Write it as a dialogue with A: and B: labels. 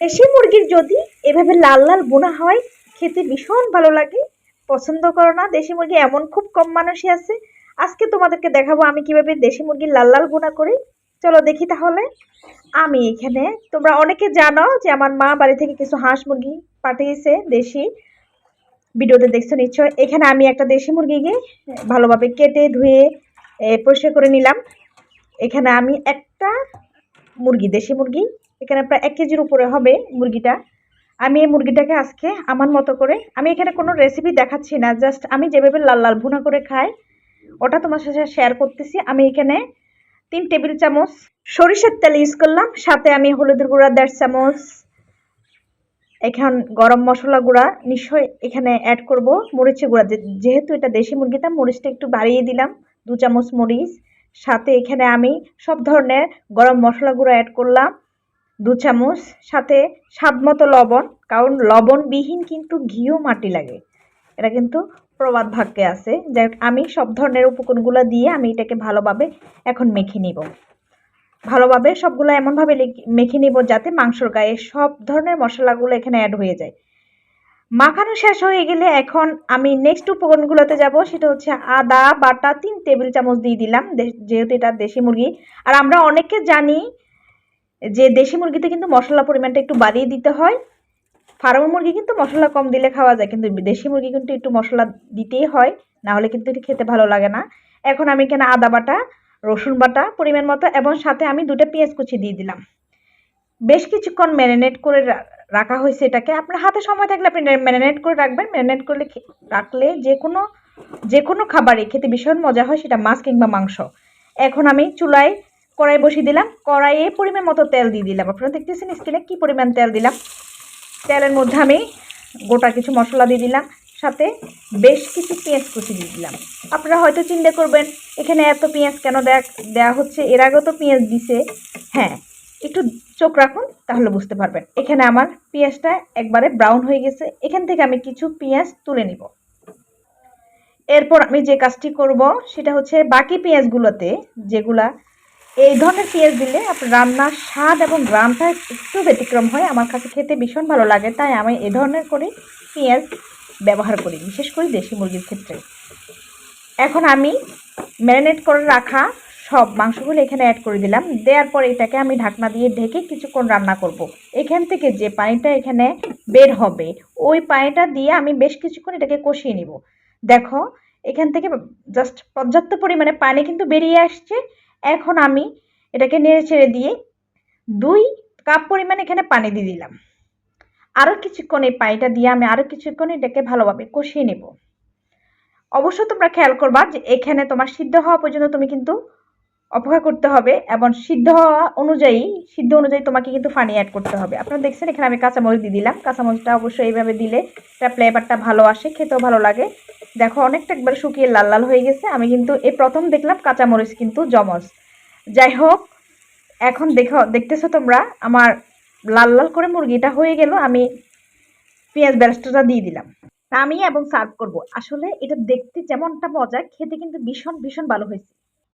A: দেশি মুরগির যদি এভাবে লাল লাল বোনা হয়, খেতে ভীষণ ভালো লাগে। পছন্দ করো না, দেশি মুরগি এমন খুব কম মানুষই আছে। আজকে তোমাদেরকে দেখাবো আমি কীভাবে দেশি মুরগির লাল লাল বোনা করি। চলো দেখি তাহলে। আমি এখানে, তোমরা অনেকে জানো যে আমার মা বাড়ি থেকে কিছু হাঁস মুরগি পাঠিয়েছে দেশি। ভিডিওতে দেখছ নিশ্চয়। এখানে আমি একটা দেশি মুরগিকে ভালোভাবে কেটে ধুয়ে পরিষ্কার করে নিলাম। এখানে আমি একটা মুরগি, দেশি মুরগি। এখানে প্রায় এক কেজির উপরে হবে মুরগিটা। আমি এই মুরগিটাকে আজকে আমার মতো করে, আমি এখানে কোনো রেসিপি দেখাচ্ছি না জাস্ট আমি যেভাবে লাল লাল ভুনা করে খাই, ওটা তোমার সাথে শেয়ার করতেছি। আমি এখানে তিন টেবিল চামচ সরিষার তেল ইউজ করলাম, সাথে আমি হলুদের গুঁড়া, দেড় চামচ এখন গরম মশলা গুঁড়া, নিশ্চয়ই এখানে অ্যাড করব মরিচের গুঁড়া। যেহেতু এটা দেশি মুরগিটা মরিচটা একটু বাড়িয়ে দিলাম, দু চামচ মরিচ। সাথে এখানে আমি সব ধরনের গরম মশলা গুঁড়া অ্যাড করলাম। দু চামচ সাথে স্বাদ মতো লবণ, কারণ লবণবিহীন কিন্তু ঘিও মাটি লাগে। এটা কিন্তু প্রবাদ ভাগ্যে আছে। যাই আমি সব ধরনের উপকরণগুলো দিয়ে আমি এটাকে ভালোভাবে এখন মেখে নিব। ভালোভাবে সবগুলো এমনভাবে মেখে নিব যাতে মাংসর গায়ে সব ধরনের মশলাগুলো এখানে অ্যাড হয়ে যায়। মাখানো শেষ হয়ে গেলে এখন আমি নেক্সট উপকরণগুলোতে যাব। সেটা হচ্ছে আদা বাটা তিন টেবিল চামচ দিয়ে দিলাম। যেহেতু এটা দেশি মুরগি। আর আমরা অনেকে জানি যে দেশি মুরগিতে কিন্তু মশলা পরিমাণটা একটু বাড়িয়ে দিতে হয়, ফার্ম মুরগি কিন্তু মশলা কম দিলে খাওয়া যায়, কিন্তু দেশি মুরগি কিন্তু একটু মশলা দিতেই হয়, না হলে কিন্তু এটা খেতে ভালো লাগে না। এখন আমি এখানে আদা বাটা, রসুন বাটা পরিমাণ মতো, এবং সাথে আমি দুটো পেঁয়াজ কুচি দিয়ে দিলাম। বেশ কিছুক্ষণ ম্যারিনেট করে রাখা হয়েছে এটাকে। আপনার হাতে সময় থাকলে আপনি ম্যারিনেট করে রাখবেন। ম্যারিনেট করলে রাখলে যে কোনো যে কোনো খাবারই খেতে ভীষণ মজা হয়, সেটা মাছ কিংবা মাংস। এখন আমি চুলায় কড়াই বসিয়ে দিলাম। কড়াইয়ে পরিমাণ মতো তেল দিয়ে দিলাম। আপনারা দেখতেছেন স্কিনে কী পরিমাণ তেল দিলাম? তেলের মধ্যে আমি গোটা কিছু মশলা দিয়ে দিলাম, সাথে বেশ কিছু পেঁয়াজ কুচি দিয়ে দিলাম। আপনারা হয়তো চিন্তা করবেন, এখানে এত পেঁয়াজ কেন দেয়া দেওয়া হচ্ছে? এর আগেও তো পেঁয়াজ দিছে। হ্যাঁ একটু চোখ রাখুন, তাহলে বুঝতে পারবেন। এখানে আমার পেঁয়াজটা একবারে ব্রাউন হয়ে গেছে। এখান থেকে আমি কিছু পেঁয়াজ তুলে নিব। এরপর আমি যে কাজটি করব, সেটা হচ্ছে বাকি পেঁয়াজগুলোতে যেগুলা এই ধরনের পেঁয়াজ দিলে আপনার রান্নার স্বাদ এবং গ্রামটা একটু ব্যতিক্রম হয়। আমার কাছে খেতে ভীষণ ভালো লাগে, তাই আমি এই ধরনের করে পেঁয়াজ ব্যবহার করি, বিশেষ করে দেশি মুরগির ক্ষেত্রে। এখন আমি ম্যারিনেট করে রাখা সব মাংসগুলো এখানে অ্যাড করে দিলাম। দেওয়ার পর এটাকে আমি ঢাকনা দিয়ে ঢেকে কিছুক্ষণ রান্না করব। এখান থেকে যে পানিটা এখানে বের হবে, ওই পানিটা দিয়ে আমি বেশ কিছুক্ষণ এটাকে কষিয়ে নিব। দেখো, এখান থেকে জাস্ট পর্যাপ্ত পরিমাণে পানি কিন্তু বেরিয়ে আসছে। এখন আমি এটাকে নেড়ে ছেড়ে দিয়ে দুই কাপ পরিমাণ এখানে পানি দিয়ে দিলাম। আরও কিছুক্ষণ এই পানিটা দিয়ে আমি আরও কিছুক্ষণ এটাকে ভালোভাবে কষিয়ে নেব। অবশ্য তোমরা খেয়াল করবা যে এখানে তোমার সিদ্ধ হওয়া পর্যন্ত তুমি কিন্তু অপেক্ষা করতে হবে এবং সিদ্ধ হওয়া অনুযায়ী, সিদ্ধ অনুযায়ী তোমাকে কিন্তু পানি অ্যাড করতে হবে। আপনারা দেখছেন এখানে আমি কাঁচামরিচ দিয়ে দিলাম। কাঁচামরিচটা অবশ্যই এইভাবে দিলে এটা ফ্লেভারটা ভালো আসে, খেতেও ভালো লাগে। দেখো, অনেকটা একবার শুকিয়ে লাল লাল হয়ে গেছে। আমি কিন্তু এই প্রথম দেখলাম কাঁচামরিচ কিন্তু জমজ। যাই হোক, এখন দেখো, দেখতেছো তোমরা, আমার লাল লাল করে মুরগিটা হয়ে গেল, আমি পেঁয়াজ ব্যারেস্টাটা দিয়ে দিলাম। আমি এবং সার্ভ করব। আসলে এটা দেখতে যেমনটা মজা খেতে কিন্তু ভীষণ ভীষণ ভালো হয়েছে।